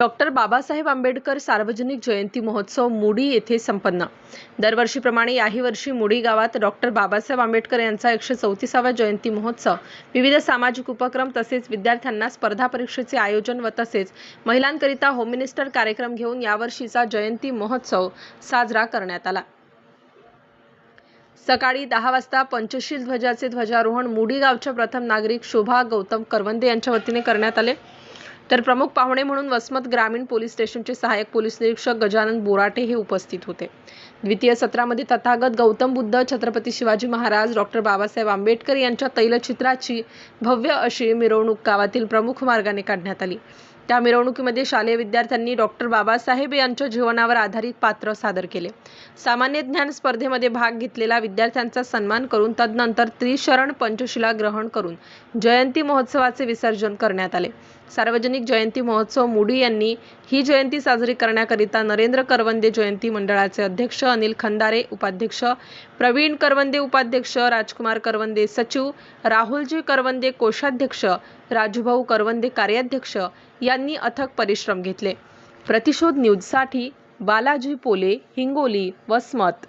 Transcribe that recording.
Doctor Babasaheb Ambedkar सार्वजनिक जयंती महोत्सव मुडी येथे संपन्न. दरवर्षीप्रमाणे याही वर्षी मुडी गावात डॉक्टर बाबासाहेब आंबेडकर यांचा एकशे चौतीसावा जयंती महोत्सव. विविध सामाजिक उपक्रम तसेच विद्यार्थ्यांना स्पर्धा परीक्षेचे आयोजन व तसेच महिलांकरिता होम मिनिस्टर कार्यक्रम घेऊन यावर्षीचा जयंती महोत्सव साजरा करण्यात आला. सकाळी दहा वाजता पंचशील ध्वजाचे ध्वजारोहण मुडी गावच्या प्रथम नागरिक शोभा गौतम करवंदे यांच्या वतीने करण्यात आले. तर प्रमुख पाहुणे म्हणून वसमत ग्रामीण पोलीस स्टेशनचे सहाय्यक पोलीस निरीक्षक गजानन बोराटे हे उपस्थित होते. द्वितीय सत्रामध्ये तथागत गौतम बुद्ध छत्रपती शिवाजी महाराज डॉक्टर बाबासाहेब आंबेडकर यांच्या तैलचित्राची भव्य अशी मिरवणूक गावातील प्रमुख मार्गाने काढण्यात आली. त्या मिरवणुकीमध्ये शालेय विद्यार्थ्यांनी डॉक्टर बाबासाहेब यांच्या जीवनावर आधारित पात्र सादर केले. सामान्य ज्ञान स्पर्धेमध्ये भाग घेतलेला विद्यार्थ्यांचा सन्मान करून तदनंतर त्रिशरण पंचशिला ग्रहण करून जयंती महोत्सवाचे विसर्जन करण्यात आले. सार्वजनिक जयंती महोत्सव मुडी यांनी ही जयंती साजरी करण्याकरिता नरेंद्र करवंदे जयंती मंडळाचे अध्यक्ष अनिल खंदारे उपाध्यक्ष प्रवीण करवंदे उपाध्यक्ष राजकुमार करवंदे सचिव राहुलजी करवंदे कोषाध्यक्ष राजूभाऊ करवंदे कार्याध्यक्ष यांनी अथक परिश्रम घेतले. प्रतिशोध न्यूजसाठी बालाजी पोले हिंगोली वसमत.